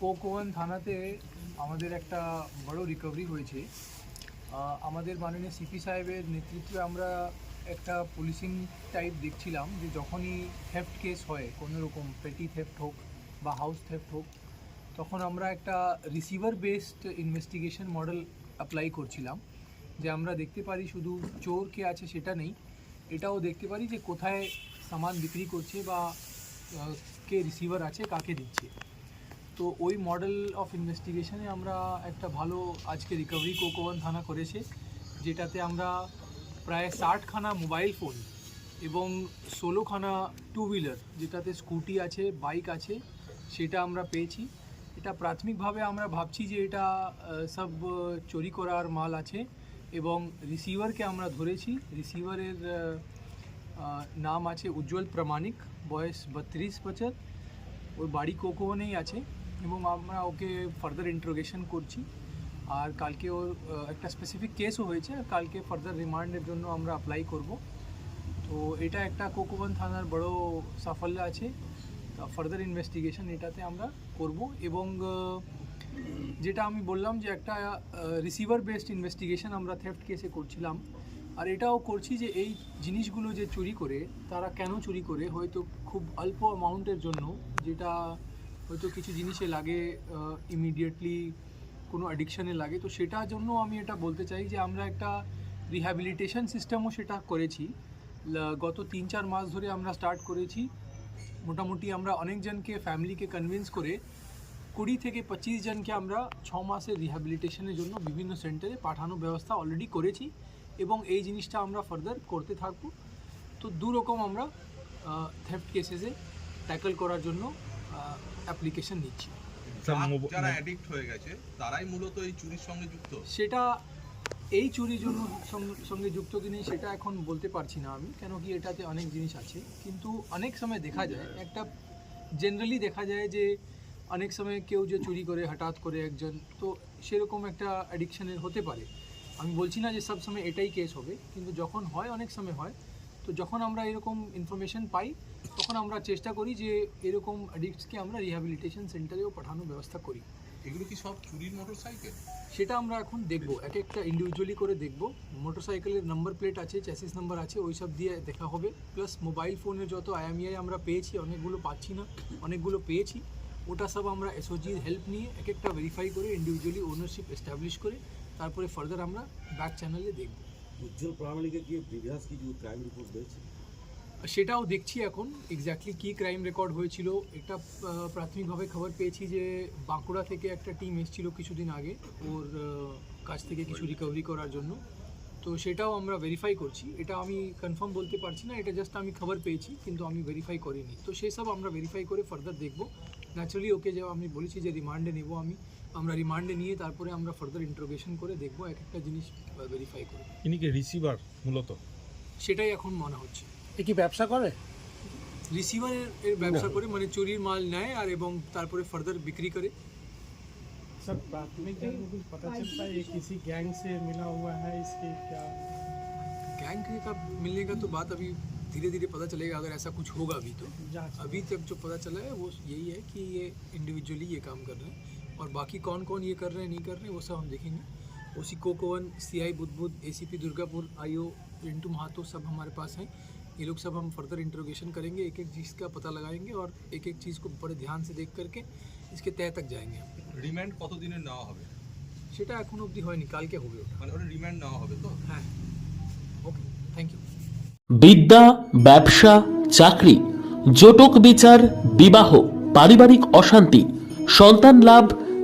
কোকোয়ান থানাতে আমাদের একটা বড় রিকভারি হয়েছে। আমাদের মাননীয় সিপি সাহেবের নেতৃত্বে আমরা একটা পুলিশিং টাইপ দেখছিলাম যে যখনই থেফট কেস হয়, কোনো রকম পেটি থেফট হোক বা হাউস থেফট হোক, তখন আমরা একটা receiver based investigation model apply করছিলাম। যে আমরা দেখতে পারি শুধু চোর কে আছে সেটা নেই, এটাও দেখতে পারি যে কোথায় সামান বিক্রি করছে বা কে রিসিভার আছে, কাকে দিচ্ছে। তো ওই মডেল অফ ইনভেস্টিগেশনে আমরা একটা ভালো আজকে রিকভারি কোকোয়ান থানা করেছে, যেটাতে আমরা প্রায় ষাটখানা মোবাইল ফোন এবং ষোলোখানা টু হুইলার যেটাতে স্কুটি আছে বাইক আছে, সেটা আমরা পেয়েছি। এটা প্রাথমিকভাবে আমরা ভাবছি যে এটা সব চুরি করার মাল আছে এবং রিসিভারকে আমরা ধরেছি। রিসিভারের নাম আছে উজ্জ্বল প্রামাণিক, বয়স বত্রিশ বছর। ওর বাড়ি কোকোনেই আছে। এবং আমরা ওকে ফার্দার ইন্ট্রোগেশন করছি। আর কালকে ওর একটা স্পেসিফিক কেসও হয়েছে আর কালকে ফার্দার রিমান্ডের জন্য আমরা অ্যাপ্লাই করব। তো এটা একটা কোকোবন থানার বড় সাফল্য আছে। ফার্দার ইনভেস্টিগেশন এটাতে আমরা করব এবং যেটা আমি বললাম যে একটা রিসিভার বেসড ইনভেস্টিগেশন আমরা থেফট কেসে করছিলাম। আর এটাও করছি যে এই জিনিসগুলো যে চুরি করে, তারা কেন চুরি করে, হয়তো খুব অল্প অ্যামাউন্টের জন্য, যেটা হয়তো কিছু জিনিসে লাগে ইমিডিয়েটলি কোনো অ্যাডিকশানে লাগে। তো সেটার জন্য আমি এটা বলতে চাই যে আমরা একটা রিহ্যাবিলিটেশন সিস্টেমও সেটা করেছি। গত তিন চার মাস ধরে আমরা স্টার্ট করেছি। মোটামুটি আমরা অনেকজনকে ফ্যামিলিকে কনভিন্স করে কুড়ি থেকে পঁচিশ জনকে আমরা ছ মাসের রিহ্যাবিলিটেশনের জন্য বিভিন্ন সেন্টারে পাঠানোর ব্যবস্থা অলরেডি করেছি এবং এই জিনিসটা আমরা ফার্দার করতে থাকব। তো দু রকম আমরা থেফট কেসেসে ট্যাকল করার জন্য অ্যাপ্লিকেশন নিচ্ছি। মোব- যারা অ্যাডিক্ট হয়ে গেছে তারাই মূলত এই চুরির সঙ্গে যুক্ত? সেটা এই চুরির জন্য সঙ্গে যুক্ত কি নেই সেটা এখন বলতে পারছি না আমি কেন কি এটাতে অনেক জিনিস আছে। কিন্তু অনেক সময় দেখা যায় একটা জেনারেলি দেখা যায় যে অনেক সময় কেউ যে চুরি করে হঠাৎ করে একজন তো সেরকম একটা অ্যাডিকশানের হতে পারে। আমি বলছি না যে সব সময় এটাই কেস হবে কিন্তু যখন হয় অনেক সময় হয় তো যখন আমরা এরকম ইনফরমেশন পাই তখন আমরা চেষ্টা করি যে এরকম অ্যাডিক্টসকে আমরা রিহ্যাবিলিটেশন সেন্টারেও পাঠানোর ব্যবস্থা করি। এগুলো কি সব চুরির মোটরসাইকেল সেটা আমরা এখন দেখব। এক একটা ইন্ডিভিজুয়ালি করে দেখব। মোটরসাইকেলের নাম্বার প্লেট আছে চ্যাসিস নাম্বার আছে ওই সব দিয়ে দেখা হবে। প্লাস মোবাইল ফোনের যত আইএমইআই আমরা পেয়েছি অনেকগুলো পাচ্ছি না অনেকগুলো পেয়েছি ওটা সব আমরা এসওজির হেল্প নিয়ে এক একটা ভেরিফাই করে ইন্ডিভিজুয়ালি ওনারশিপ এস্টাবলিশ করে তারপরে ফার্দার আমরা ব্যাক চ্যানেলে দেখব। উজ্জ্বল প্রামাণিকের কি প্রিভিয়াস কিছু ক্রাইম রিপোর্ট রয়েছে? সেটাও দেখছি এখন এক্স্যাক্টলি কী ক্রাইম রেকর্ড হয়েছিল এটা প্রাথমিকভাবে খবর পেয়েছি যে বাঁকুড়া থেকে একটা টিম এসেছিল কিছুদিন আগে ওর কাছ থেকে কিছু রিকভারি করার জন্য। তো সেটাও আমরা ভেরিফাই করছি। এটা আমি কনফার্ম বলতে পারছি না এটা জাস্ট আমি খবর পেয়েছি কিন্তু আমি ভেরিফাই করিনি। তো সেই সব আমরা ভেরিফাই করে ফার্দার দেখব। ন্যাচারালি ওকে যে আমি বলেছি যে রিমান্ডে নেব আমি। আমরা রিমান্ডে নিয়ে তারপরে আমরা ফার্দার ইন্ট্রোগেশন করে দেখব এক একটা জিনিস ভেরিফাই করে ইনি কি রিসিভার মূলত সেটাই এখন মনে হচ্ছে এ কি ব্যবসা করে রিসিভারের এর ব্যবসা করে মানে চুরির মাল নেয় আর এবং তারপরে ফার্দার বিক্রি করে सर प्राथमिक जांच में कुछ पता चलता है ये किसी गैंग से मिला हुआ है इसके क्या गैंग का मिलने का तो बात अभी धीरे धीरे पता चलेगा अगर ऐसा कुछ होगा भी तो जांच अभी तक जो पता चला है वो यही है कि ये इंडिविजुअली ये काम कर रहे हैं और बाकी कौन कौन ये कर रहे हैं नहीं कर रहे हैं वो सब हम देखेंगे OC कोकोवन C I Budbud A C P Durgapur I O Rintu Mahato सब हमारे पास हैं ये लोग सब हम फर्दर इंट्रोगेशन करेंगे एक एक चीज़ का पता लगाएंगे और एक एक चीज़ को बड़े ध्यान से देख करके इसके तय तक जाएंगे हम রিমান্ড কতদিনের নেওয়া হবে সেটা এখন অবধি হয়নি কালকে হবে ওটা মানে ওটা রিমান্ড নেওয়া হবে তো হ্যাঁ ওকে থ্যাংক ইউ বিদ্যা ব্যবসা চাকরি জটক বিচার বিবাহ পারিবারিক অশান্তি সন্তান লাভ